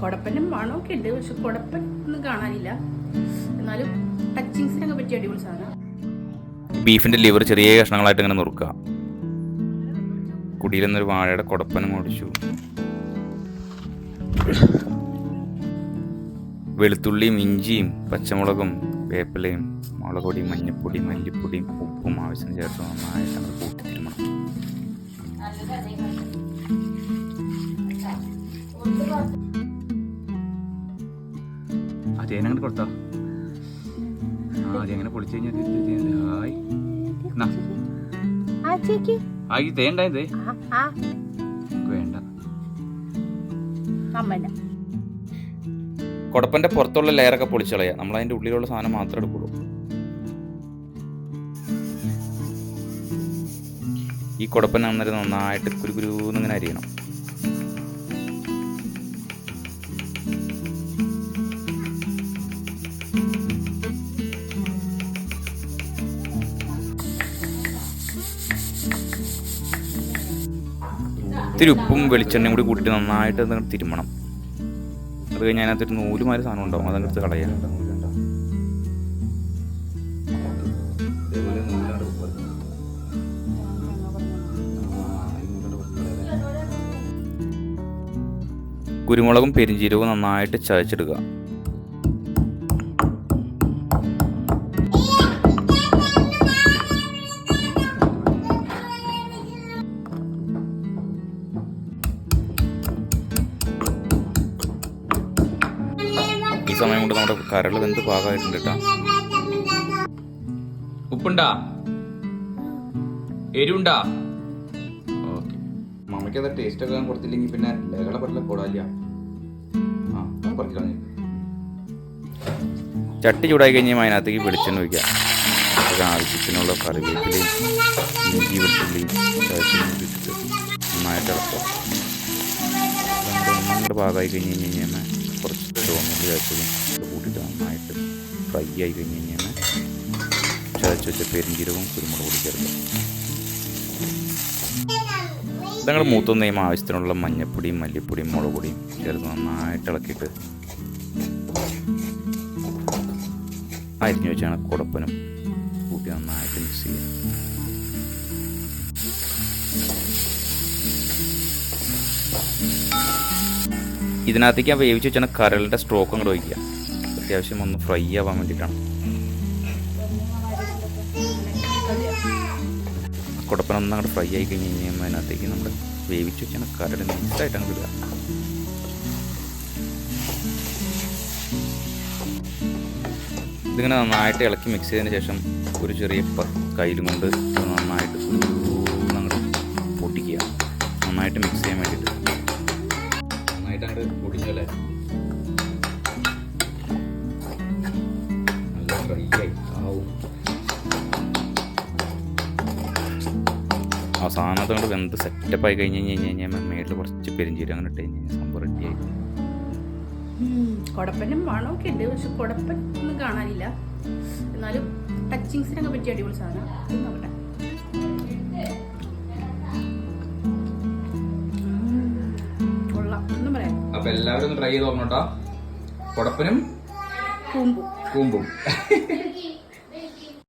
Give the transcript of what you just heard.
കൊടപ്പനും മണമൊക്കെ ഉണ്ട് പക്ഷെ കൊടപ്പൻ ഒന്നും കാണാനില്ല. എന്നാലും ടച്ചിങ്സിനൊക്കെ പറ്റിയ അടിപൊളി സാധനം. ബീഫിന്റെ ലിവർ ചെറിയ കഷ്ണങ്ങളായിട്ട് ഇങ്ങനെ നുറുക്കുക കുടിയിലെന്നൊരു വാഴയുടെ കൊടപ്പനം ഓടിച്ചു വെളുത്തുള്ളിയും ഇഞ്ചിയും പച്ചമുളകും വേപ്പിലയും മുളക് പൊടിയും മഞ്ഞപ്പൊടിയും മല്ലിപ്പൊടിയും ഉപ്പും ആവശ്യം ചേർത്ത് നന്നായിട്ട് കൂട്ടി തിരുമണം. ആ ചേന അങ്ങോട്ട് കൊടുത്താ. ആ അത് എങ്ങനെ പൊളിച്ചു കഴിഞ്ഞാൽ ഹായ്. ആ ഈ തേൻ ഉണ്ടായതേ വേണ്ട. കുടപ്പന്റെ പുറത്തുള്ള ലെയറൊക്കെ പൊളിച്ചു കളയുക നമ്മൾ അതിന്റെ ഉള്ളിലുള്ള സാധനം മാത്രമേ എടുക്കുള്ളൂ. ഈ കുടപ്പൻ അന്നേരം നന്നായിട്ട് കുരുകുരുന്നിങ്ങനെ അരിയണം. ഇത്തിരി ഉപ്പും വെളിച്ചെണ്ണയും കൂടി കൂട്ടിയിട്ട് നന്നായിട്ട് അത് തിരുമണം. അത് കഴിഞ്ഞ് അതിനകത്തൊരു നൂലുമാര് സാധനം ഉണ്ടാവും. അതങ്ങ് കളയാം കുരുമുളകും പെരിഞ്ചീരകവും നന്നായിട്ട് ചതച്ചെടുക്കുക. സമയം കൊണ്ട് നമ്മുടെ കരൾ എന്ത് പാകമായിട്ടുണ്ട് കേട്ടോ. ഉപ്പുണ്ടാ? എരിവുണ്ടാ? ഓക്കെ. മമ്മയ്ക്ക് അത് ടേസ്റ്റ് ഒക്കെ കൊടുത്തില്ലെങ്കിൽ പിന്നെ ലേഖല പറ്റില്ല കൂടാല്ല ആ ചട്ടി ചൂടായി കഴിഞ്ഞാൽ അതിനകത്തേക്ക് വെളിച്ചെണ്ണ ഒഴിക്കാം. അത് ആവശ്യത്തിനുള്ള കറിവേപ്പിലയും ഇഞ്ചി വെളുത്തുള്ളിയും നന്നായിട്ട് ഇളക്കുക. പാകമായി കഴിഞ്ഞ് കഴിഞ്ഞ് കഴിഞ്ഞാൽ കുറച്ച് ചുവന്നുള്ളി ചതച്ചതും ഇത് കൂട്ടിയിട്ട് നന്നായിട്ട് ഫ്രൈ ആയി കഴിഞ്ഞ് കഴിഞ്ഞാൽ ചതച്ച് വെച്ച പെരിഞ്ചീരകവും കുരുമുളക് പൊടി ചേർക്കും. ഇതങ്ങൾ മൂത്തൊന്ന് കഴിയുമ്പോൾ ആവശ്യത്തിനുള്ള മഞ്ഞപ്പൊടിയും മല്ലിപ്പൊടിയും മുളക് പൊടിയും ചേർത്ത് നന്നായിട്ട് ഇളക്കിയിട്ട് അരിഞ്ഞു വെച്ചാണ് കുടപ്പനും കൂട്ടി നന്നായിട്ട് മിക്സ് ചെയ്യുക. ഇതിനകത്തേക്ക് ആ വേവിച്ച് വെച്ചാൽ കരളിന്റെ സ്ട്രോക്ക് അങ്ങോട്ട് ഒഴിക്കുക. അത്യാവശ്യം ഒന്ന് ഫ്രൈ ആവാൻ വേണ്ടിയിട്ടാണ്. കുടപ്പന ഒന്ന് അങ്ങോട്ട് ഫ്രൈ ആയി കഴിഞ്ഞ് കഴിഞ്ഞാൽ അതിനകത്തേക്ക് നമ്മൾ വേവിച്ച് വെച്ചാൽ കരട് നൈസായിട്ട് അങ്ങോട്ട് ഇടുക. ഇതിങ്ങനെ നന്നായിട്ട് ഇളക്കി മിക്സ് ചെയ്തതിന് ശേഷം ഒരു ചെറിയ കയ്യിലും കൊണ്ട് നന്നായിട്ട് അങ്ങോട്ട് പൊട്ടിക്കുക. നന്നായിട്ട് മിക്സ് ചെയ്യാൻ വേണ്ടിയിട്ട്. നന്നായിട്ട് അല്ലേ പൊടിഞ്ഞല്ലേ നല്ല ഫ്രൈ ആയി. ആവും. സാധനത്തെ കൊണ്ട് വെന്ത് സെറ്റപ്പ് ആയി കഴിഞ്ഞ് കഴിഞ്ഞ് കഴിഞ്ഞാൽ മേളിൽ കുറച്ച് പെരിഞ്ചീരം അങ്ങനെ ഇട്ട് കഴിഞ്ഞ് കഴിഞ്ഞാൽ സംഭവം റെഡിയായി കൊടപ്പനും മണമൊക്കെ ഉണ്ട് പക്ഷെ കൊടപ്പൻ ഒന്നും കാണാനില്ല. എന്നാലും ടച്ചിങ്സിനൊക്കെ പറ്റിയ അടിപൊളി സാധനം. നോക്കട്ടെ. അപ്പൊ എല്ലാവരും ഒന്ന് ട്രൈ ചെയ്ത് നോക്കണോട്ടോ. കുടപ്പനും കൂമ്പും. കൂമ്പും.